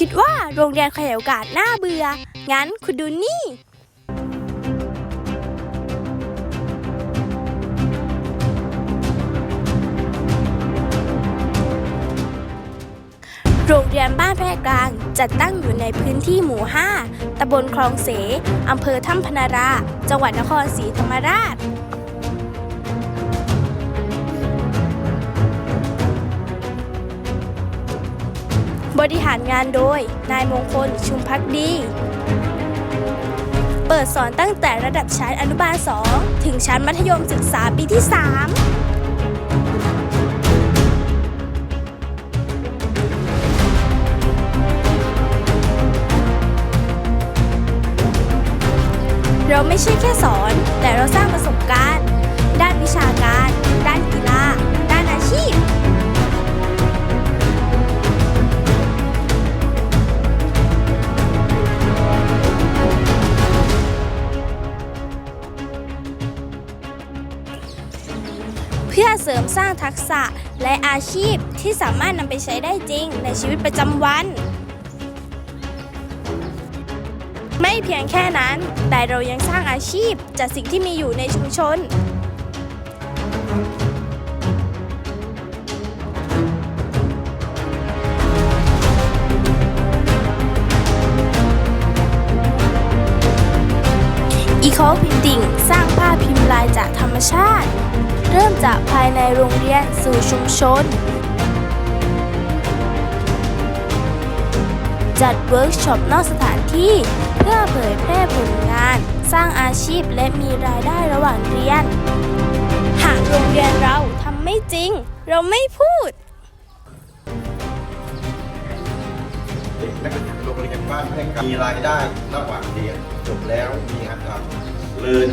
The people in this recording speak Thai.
คิดว่าโรงเรียนขยายโอกาสน่าเบื่อ งั้นคุณดูนี่ โรงเรียนบ้านแพรกลางจัดตั้งอยู่ในพื้นที่หมู่ 5ตำบลคลองเส อำเภอถ้ำพนารา จังหวัดนครศรีธรรมราช บริหารงานโดย นายมงคล ชุมพักดี เปิดสอนตั้งแต่ระดับชั้นอนุบาล 2 ถึงชั้นมัธยมศึกษาปีที่ 3เราไม่ใช่แค่สอน แต่เราสร้างประสบการณ์ อเสริมสร้างทักษะและอาชีพที่สามารถนำไปใช้ได้จริงในชีวิตประจำวัน ไม่เพียงแค่นั้น แต่เรายังสร้างอาชีพจากสิ่งที่มีอยู่ในชุมชนอีโคพิมพ์ดิ่งสร้างผ้าพิมพ์ลายจากธรรมชาติ เริ่มจากภายในโรงเรียนสู่ชุมชน จัดเวิร์กช็อปนอกสถานที่ เพื่อเผยแพร่ผลงาน สร้างอาชีพและมีรายได้ระหว่างเรียน หากโรงเรียนเราทำไม่จริง เราไม่พูดเด็กนักเรียนโรงเรียนบ้านแพ่งมีรายได้ระหว่างเรียนจบแล้วมีงานทำเรียน